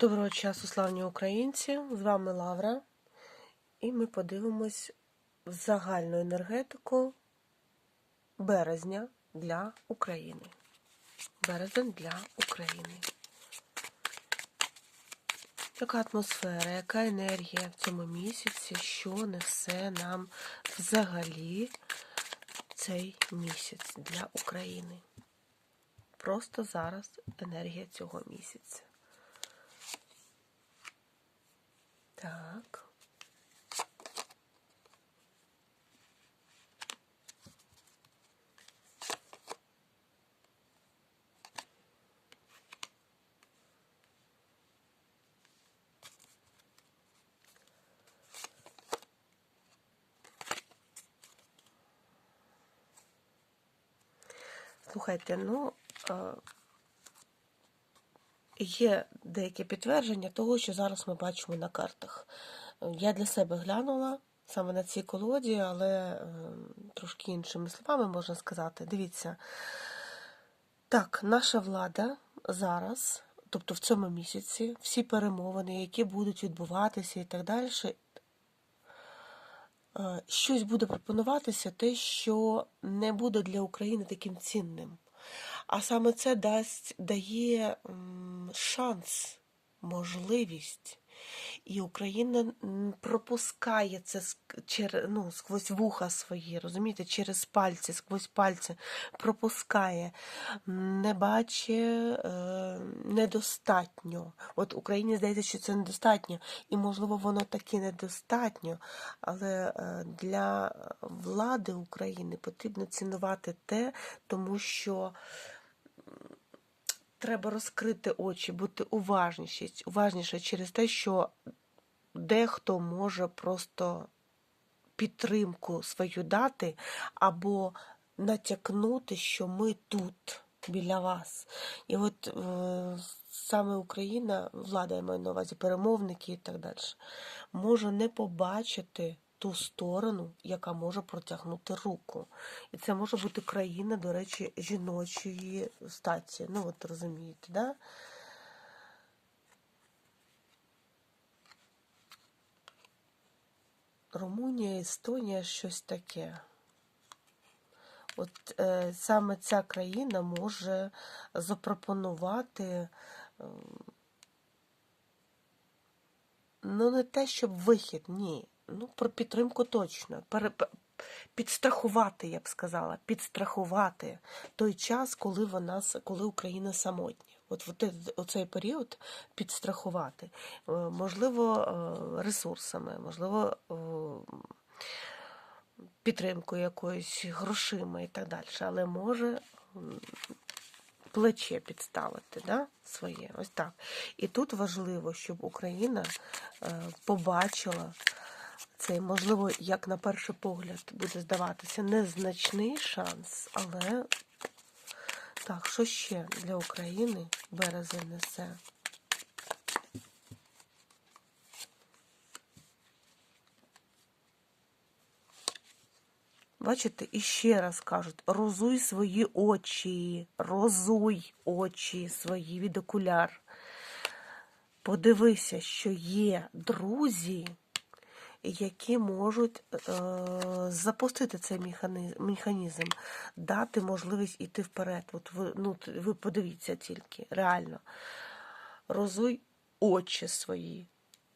Доброго часу, славні українці! З вами Лавра, і ми подивимось в загальну енергетику березня для України. Березень для України. Яка атмосфера, яка енергія в цьому місяці, що несе нам взагалі цей місяць для України? Просто зараз енергія цього місяця. Так. Слухайте, ну е, є деякі підтвердження того, що зараз ми бачимо на картах. Я для себе глянула саме на цій колоді, але е, трошки іншими словами можна сказати. Дивіться, так, наша влада зараз, тобто в цьому місяці, всі перемовини, які будуть відбуватися і так далі, е, щось буде пропонуватися, те, що не буде для України таким цінним. А саме це дасть, дає шанс, можливість. І Україна пропускає це ск- чер- ну, сквозь вуха свої, розумієте, через пальці, сквозь пальці пропускає, не бачить е, недостатньо. От Україні здається, що це недостатньо, і можливо воно таки недостатньо, але е, для влади України потрібно цінувати те, тому що треба розкрити очі, бути уважніші, уважніше через те, що дехто може просто підтримку свою дати або натякнути, що ми тут. Біля вас. І от е, саме Україна, влада я маю на увазі, перемовники і так далі, може не побачити ту сторону, яка може протягнути руку. І це може бути країна, до речі, жіночої статі. Ну, от розумієте, да? Румунія, Естонія, щось таке. От е, саме ця країна може запропонувати, е, ну, не те, щоб вихід, ні. Ну, про підтримку точно. Підстрахувати, я б сказала, підстрахувати той час, коли вона коли Україна самотня. От в те- оцей період підстрахувати. Е, Можливо, е, ресурсами, можливо, е, підтримкою якоюсь грошима і так далі, але може плече підставити да, своє. Ось так. І тут важливо, щоб Україна е, побачила цей, можливо, як на перший погляд буде здаватися, незначний шанс, але так, що ще для України березень несе? Бачите, і ще раз кажуть, розуй свої очі, розуй очі свої від окуляр. Подивися, що є друзі, які можуть е, запустити цей механізм, дати можливість йти вперед. От ви, ну, ви подивіться тільки, реально. Розуй очі свої.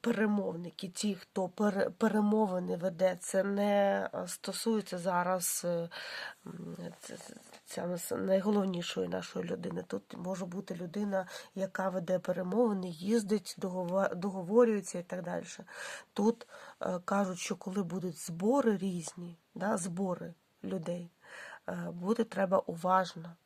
Перемовники, ті, хто пере- перемовини веде, це не стосується зараз е, це- найголовнішої нашої людини. Тут може бути людина, яка веде перемовини, їздить, договорюється і так далі. Тут е, кажуть, що коли будуть збори різні, да, збори людей, е, буде треба уважно.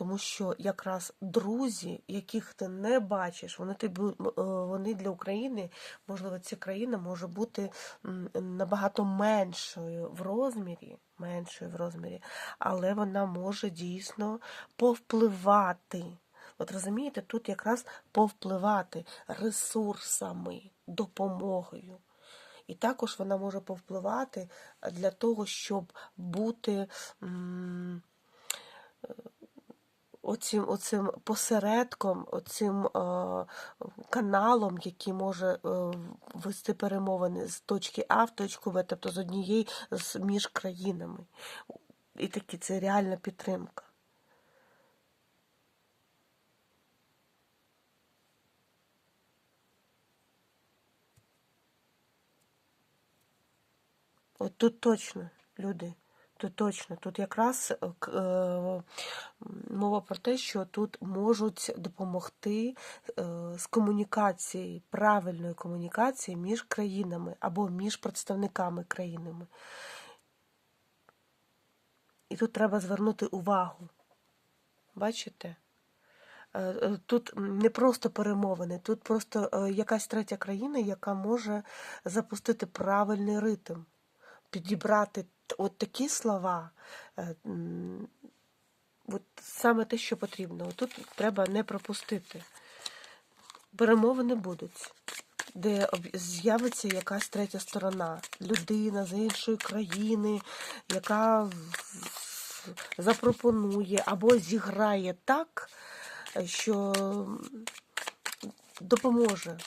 Тому що якраз друзі, яких ти не бачиш, вони тобі е, вони для України, можливо, ця країна може бути набагато меншою в розмірі, меншою в розмірі, але вона може дійсно повпливати. От розумієте, тут якраз повпливати ресурсами, допомогою. І також вона може повпливати для того, щоб бути. Оцим, оцим посередком, оцим е, каналом, який може е, вести перемовини з точки А в точку В, тобто з однієї з між країнами. І такі це реальна підтримка. От тут точно, люди, тут точно, тут якраз е, е, мова про те, що тут можуть допомогти е, з комунікації, правильної комунікації між країнами або між представниками країнами. І тут треба звернути увагу. Бачите? Тут не просто перемовини, тут просто якась третя країна, яка може запустити правильний ритм, підібрати от такі слова, е, от саме те, що потрібно. Тут треба не пропустити. Перемовини будуть, де з'явиться якась третя сторона, людина з іншої країни, яка запропонує або зіграє так, що допоможе.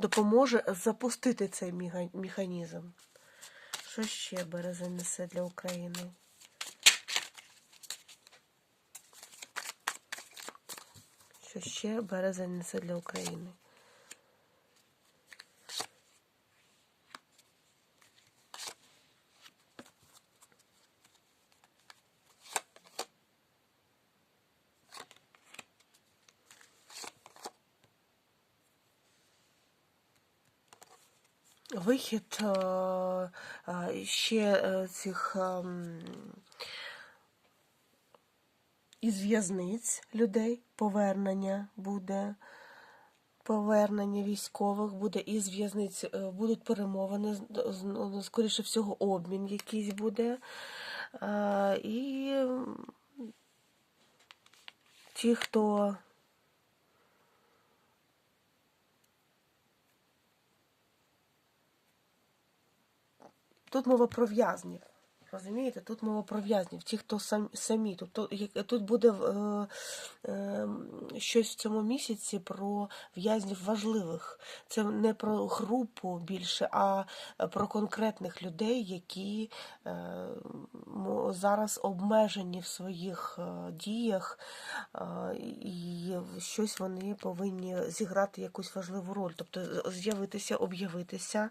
Допоможе запустити цей механізм. Що ще березень несе для України? Що ще березень несе для України? Вихід е, е, ще е, цих ем, із в'язниць людей, повернення буде, повернення військових буде із в'язниць, будуть перемовини, ну, скоріше всього, обмін якийсь буде. І ті, хто Тут мова про в'язнів. Розумієте? Тут мова про в'язнів, ті, хто сам, самі. Тобто тут буде е, е, щось в цьому місяці про в'язнів важливих. Це не про групу більше, а про конкретних людей, які е, зараз обмежені в своїх е, діях, е, і щось вони повинні зіграти якусь важливу роль. Тобто з'явитися, об'явитися.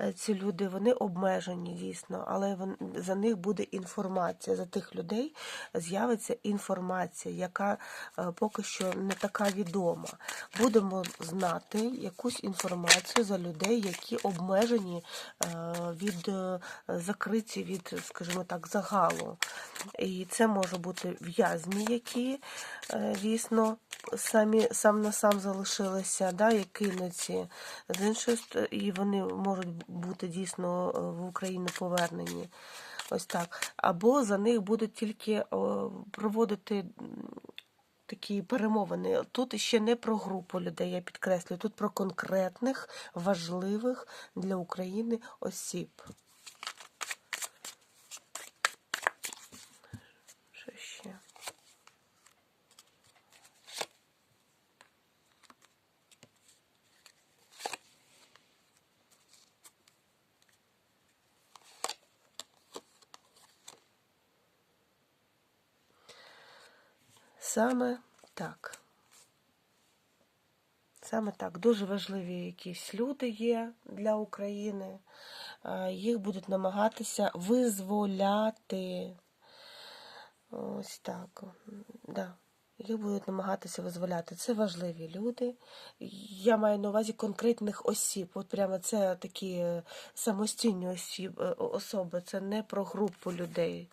Е, Ці люди вони обмежені дійсно, але вон- за них буде інформація. За тих людей з'явиться інформація, яка е, поки що не така відома. Будемо знати якусь інформацію за людей, які обмежені е, від е, закриті від, скажімо так, загалу. І це може бути в'язні, які дійсно самі сам на сам залишилися, да, і кинуті. З іншої і вони можуть бути дійсно в Україну повернені. Ось так. Або за них будуть тільки проводити такі перемовини. Тут ще не про групу людей, я підкреслюю, тут про конкретних, важливих для України осіб. Що ще? Саме так. Саме так. Дуже важливі якісь люди є для України. Е, Їх будуть намагатися визволяти. Ось так. Да. Їх будуть намагатися визволяти. Це важливі люди. Я маю на увазі конкретних осіб. От прямо це такі самостійні осіб, е, особи. Це не про групу людей.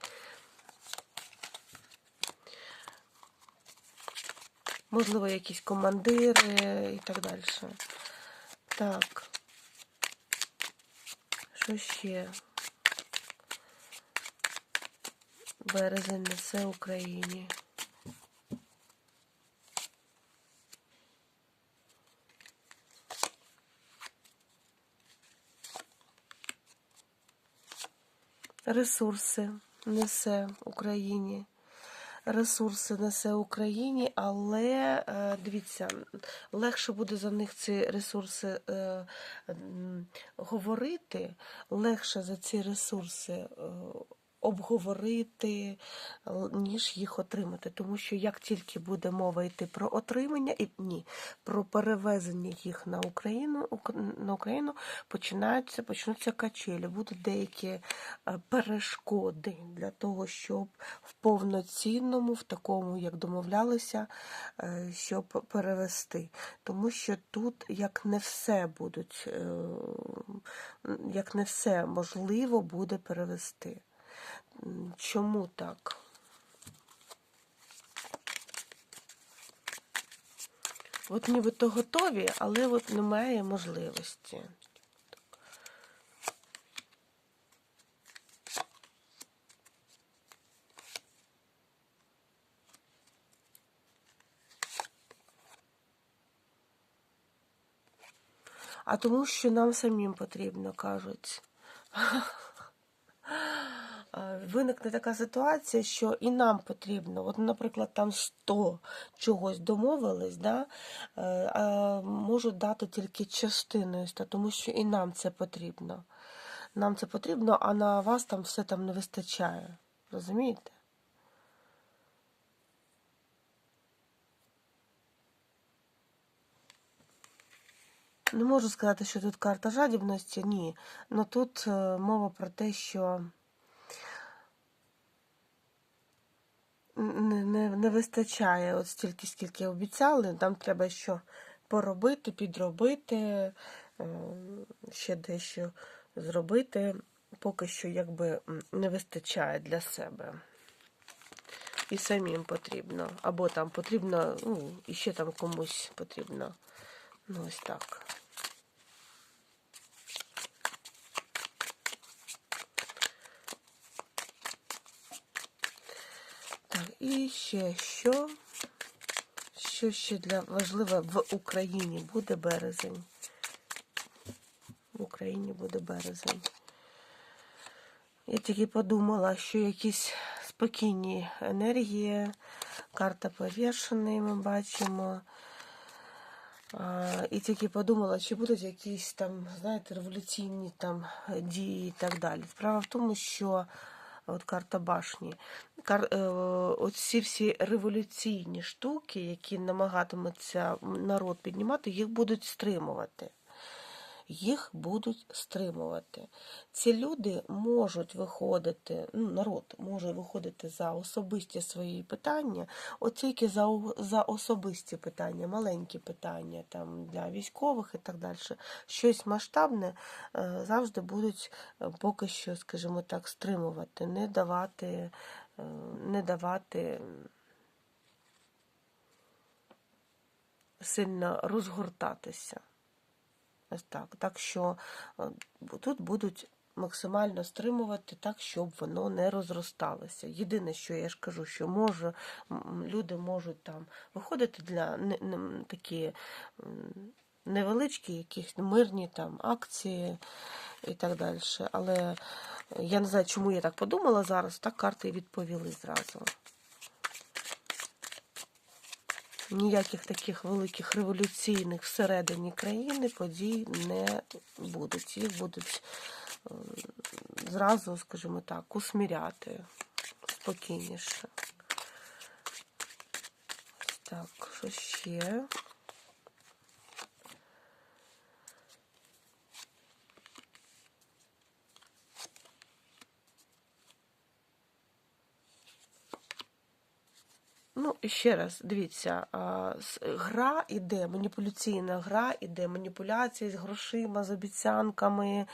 Можливо, якісь командири і так далі. Так. Що ще? Березень несе Україні. Ресурси несе Україні. Ресурси несе Україні, але е, дивіться, легше буде за них ці ресурси е, говорити, легше за ці ресурси е, обговорити, ніж їх отримати. Тому що як тільки буде мова йти про отримання і ні, про перевезення їх на Україну, на Україну починаються, почнуться качелі, будуть деякі е, перешкоди для того, щоб в повноцінному, в такому, як домовлялися, е, щоб перевести. Тому що тут як не все будуть, е, як не все можливо буде перевести. Чому так? От нібито готові, але от немає можливості. А тому, що нам самим потрібно, кажуть. Виникне така ситуація, що і нам потрібно, от, наприклад, там 100 чогось домовились, да, е, можуть дати тільки частиною 100, тому що і нам це потрібно. Нам це потрібно, а на вас там все там не вистачає. Розумієте? Не можу сказати, що тут карта жадібності, ні. Ну тут е, мова про те, що не, не, не вистачає от стільки, скільки обіцяли. Там треба що поробити, підробити, е, ще дещо зробити. Поки що якби не вистачає для себе. І самим потрібно. Або там потрібно, ну, і ще там комусь потрібно. Ну, ось так. Так, і ще що? Що ще для важливе в Україні буде березень. В Україні буде березень. Я тільки подумала, що якісь спокійні енергії, карта повішений ми бачимо. І тільки подумала, чи будуть якісь там, знаєте, революційні там дії і так далі. Справа в тому, що от карта башні, кар, е, оці всі революційні штуки, які намагатимуться народ піднімати, їх будуть стримувати. Їх будуть стримувати. Ці люди можуть виходити, ну, народ може виходити за особисті свої питання, от тільки за, за особисті питання, маленькі питання там, для військових і так далі. Щось масштабне е, завжди будуть е, поки що, скажімо так, стримувати, не давати, е, не давати сильно розгортатися. Ось так. Так що е, тут будуть максимально стримувати так, щоб воно не розросталося. Єдине, що я ж кажу, що може, люди можуть там виходити для не, не, такі невеличкі, якісь мирні там акції і так далі. Але я не знаю, чому я так подумала зараз, так карти відповіли зразу. Ніяких таких великих революційних всередині країни подій не будуть. Їх будуть е, зразу, скажімо так, усміряти спокійніше. Так, що ще? Ну, і ще раз, дивіться, гра іде, маніпуляційна гра іде, маніпуляції з грошима, з обіцянками,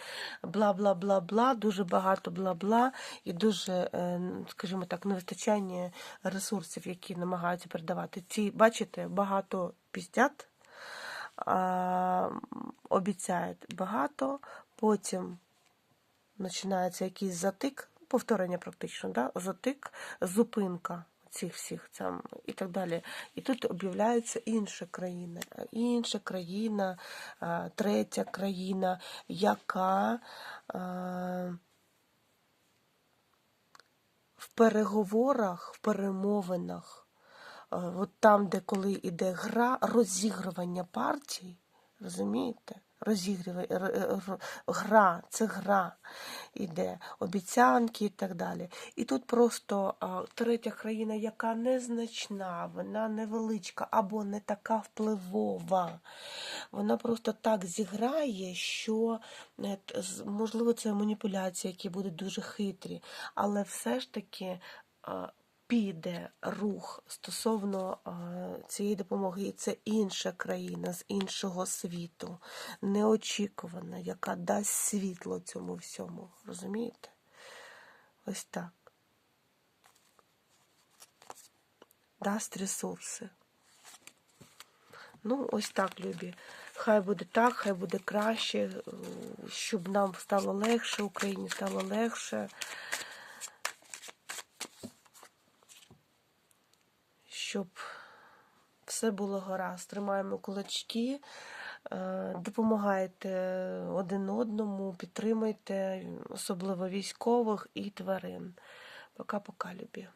бла-бла-бла-бла, дуже багато бла-бла і дуже, е, скажімо так, невистачання ресурсів, які намагаються передавати. Ці, бачите, багато піздят, обіцяють багато, потім починається якийсь затик, повторення практично, да? затик, зупинка цих всіх там і так далі. І тут об'являється інша країна, інша країна, третя країна, яка в переговорах, в перемовинах, от там, де коли йде гра, розігрування партій, розумієте? Розігріває р- р- р- гра, це гра іде, обіцянки і так далі. І тут просто третя країна, яка незначна, вона невеличка або не така впливова. Вона просто так зіграє, що е, можливо це маніпуляції, які будуть дуже хитрі, але все ж таки. Піде рух стосовно цієї допомоги, і це інша країна з іншого світу, неочікувана, яка дасть світло цьому всьому. Розумієте? Ось так. Дасть ресурси. Ну, ось так, любі. Хай буде так, хай буде краще, е, щоб нам стало легше, Україні стало легше. Щоб все було гаразд. Тримаємо кулачки, е, допомагайте один одному, підтримуйте, особливо військових і тварин. Пока-пока, любі.